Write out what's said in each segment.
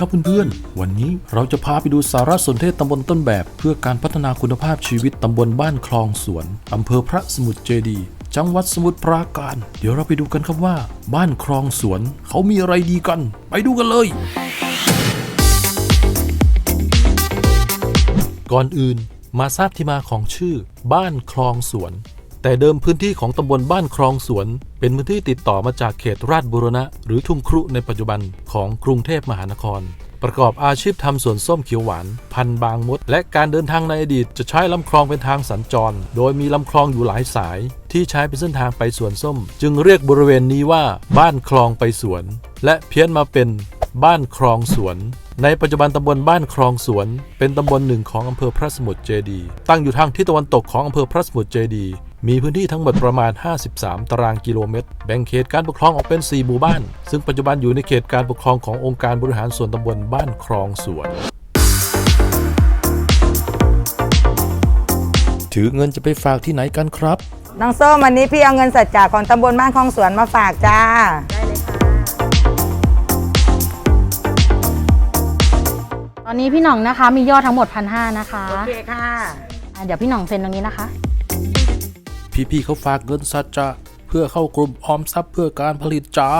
ครับเพื่อนๆ วันนี้เราจะพาไปดูสารสนเทศตำบลต้นแบบ เพื่อการพัฒนาคุณภาพชีวิตตำบลบ้านคลองสวนอำเภอพระสมุทรเจดี จังหวัดสมุทรปราการ เดี๋ยวเราไปดูกันครับว่า บ้านคลองสวนเขามีอะไรดีกัน ไปดูกันเลยก่อนอื่นมาทราบที่มาของชื่อ บ้านคลองสวน แต่เดิมพื้นที่ของตำบลบ้านคลองสวน เป็นพื้นที่ติดต่อมาจากเขตราชบุรณะ หรือทุ่งครุในปัจจุบันของกรุงเทพมหานคร ประกอบอาชีพทำสวนส้มเขียวหวาน พันบางมด และการเดินทางในอดีตจะใช้ลำคลองเป็นทางสัญจร โดยมีลำคลองอยู่หลายสาย ที่ใช้เป็นเส้นทางไปสวนส้ม จึงเรียกบริเวณนี้ว่า บ้านคลองไปสวน และเพี้ยนมาเป็น บ้านคลองสวนในปัจจุบันตำบลบ้านคลองสวน เป็นตำบลหนึ่งของอำเภอพระสมุทรเจดี ตั้งอยู่ทางทิศตะวันตกของอำเภอพระสมุทรเจดี มีพื้นที่ทั้งหมดประมาณ 53 ตารางกิโลเมตร แบ่งเขตการปกครองออกเป็น 4 หมู่บ้าน ซึ่งปัจจุบันอยู่ในเขตการปกครองขององค์การบริหารส่วนตำบลบ้านคลองสวน ถือเงินจะไปฝากที่ไหนกันครับ น้องส้มวันนี้พี่เอาเงินสัจจะของตำบลบ้านคลองสวนมาฝากจ้า ตอนนี้พี่หน่องนะคะมียอดทั้งหมดพันห้านะคะโอเคค่ะ อะเดี๋ยวพี่หน่องเซ็นตรงนี้นะคะ พี่ๆเขาฝากเงินสัจจะเพื่อเข้ากลุ่มออมทรัพย์เพื่อการผลิตจ้า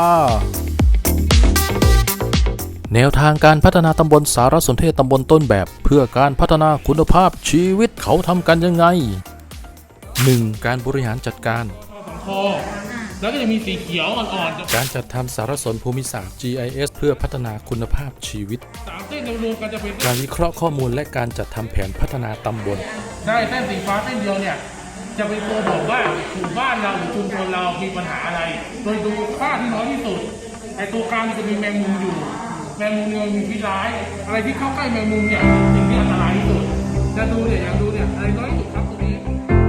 แนวทางการพัฒนาตำบลสารสนเทศตำบลต้นแบบ เพื่อการพัฒนาคุณภาพชีวิตเขาทำกันยังไง 1. การบริหารจัดการสังคอแล้วก็จะมีสีเขียวอ่อนๆการจัดทำสารสนภูมิศาสตร์ GIS เพื่อพัฒนาคุณภาพชีวิตสามเส้นรวมๆกันจะเป็นการวิเคราะห์ข้อมูลและการจัดทำแผนพัฒนาตำบล ได้เส้นสีฟ้าเส้นเดียวเนี่ย จะเป็นตัวบอกว่าหมู่บ้านเราหรือชุมชนเรามีปัญหาอะไร โดยดูค่าที่น้อยที่สุดไอตัวกลางจะมีแมงมุมอยู่ แมงมุมเนี่ยมีพิษร้าย อะไรที่เข้าใกล้แมงมุมเนี่ยสิ่งที่อันตรายที่สุดจะดูเนี่ยอย่างดูเนี่ยอะไรน้อยที่สุดครับตรงนี้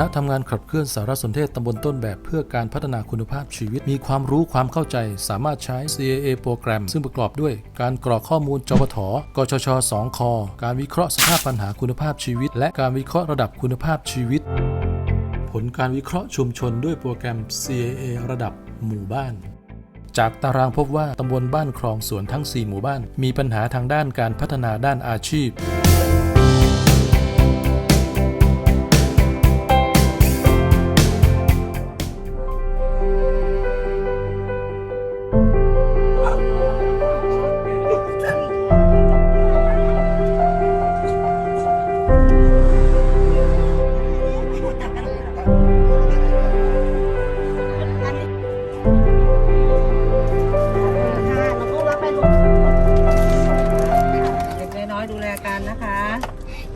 ณะทำงานขับเคลื่อนสารสนเทศตำบลต้นแบบเพื่อการพัฒนาคุณภาพชีวิต มีความรู้ความเข้าใจ สามารถใช้ CAA โปรแกรม ซึ่งประกอบด้วยการกรอกข้อมูลจปทกชช2คอการวิเคราะห์สภาพปัญหาคุณภาพชีวิต และการวิเคราะห์ระดับคุณภาพชีวิต ผลการวิเคราะห์ชุมชนด้วยโปรแกรม CAA ระดับหมู่บ้านจากตารางพบว่าตำบลบ้านคลองสวนทั้ง 4 หมู่บ้าน มีปัญหาทางด้านการพัฒนาด้านอาชีพ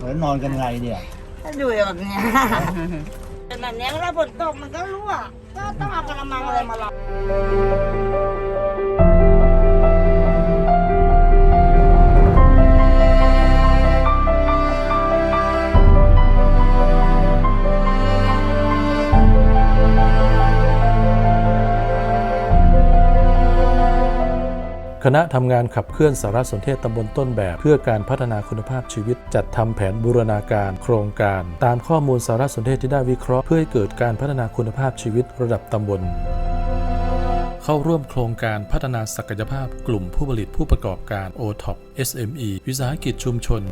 แล้วนอนกันไงเนี่ยถ้าอยู่แบบเนี้ยเป็นแบบเนี้ยเวลาฝนตกมันก็รั่วก็ต้องเอากระมังอะไรมารอง คณะทำงานขับเคลื่อนสารสนเทศตำบลต้นแบบ เพื่อการพัฒนาคุณภาพชีวิต จัดทำแผนบูรณาการโครงการ ตามข้อมูลสารสนเทศที่ได้วิเคราะห์ เพื่อให้เกิดการพัฒนาคุณภาพชีวิตระดับตำบลเข้าร่วมโครงการพัฒนาศักยภาพกลุ่มผู้ผลิตผู้ประกอบการ OTOP SME วิสาหกิจชุมชน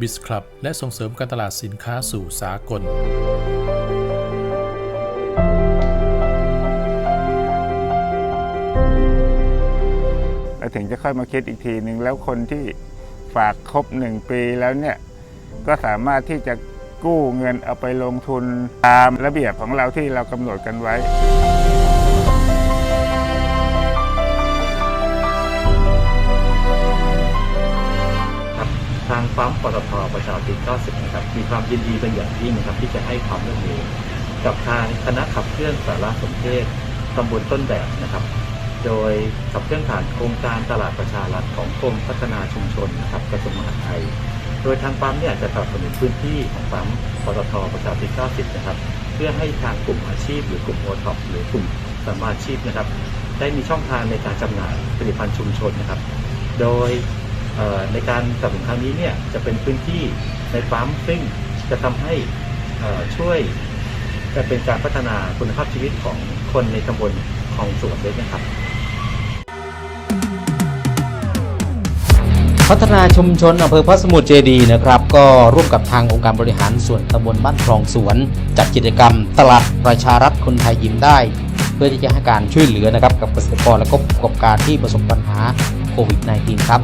บิสคลับและส่งเสริมการตลาดสินค้าสู่สากล แล้วถึงจะค่อยมาคิดอีกทีหนึ่งแล้วคนที่ฝากครบหนึ่งปีแล้วเนี่ยก็สามารถที่จะกู้เงินเอาไปลงทุนตามระเบียบของเราที่เรากำหนดกันไว้ ทางปั๊มปตทประชาธิปไตย90นะครับมีความยินดีเป็นอย่างยิ่งนะครับ ที่จะให้ความร่วมมือกับทางคณะขับเคลื่อนสารสนเทศตำบลต้นแบบนะครับ โดยขับเคลื่อนผ่านโครงการตลาดประชารัฐของกรมพัฒนาชุมชนนะครับกระทรวงมหาดไทย โดยทางปั๊มเนี่ยจะสนับสนุนพื้นที่ของปั๊มปตทประชาธิปไตย90นะครับ เพื่อให้ทางกลุ่มอาชีพ หรือกลุ่มโอท็อปหรือกลุ่มสมาชีพนะครับ ได้มีช่องทางในการจำหน่ายผลิตภัณฑ์ชุมชนนะครับ โดยในการสนับสนุนครั้งนี้เนี่ยจะเป็นพื้นที่ในปั๊มซึ่งจะทำให้ช่วย จะเป็นการพัฒนาคุณภาพชีวิตของคนในตำบลคลองสวนด้วยนะครับ พัฒนาชุมชนอำเภอพระสมุทรเจดีนะครับ ก็ร่วมกับทางองค์การบริหารส่วนตำบลบ้านคลองสวน จัดกิจกรรมตลาดประชารัฐคนไทยยิ้มได้ เพื่อที่จะให้การช่วยเหลือนะครับกับเกษตรกรและก็ผู้ประกอบการที่ประสบปัญหาโควิด -19 ครับ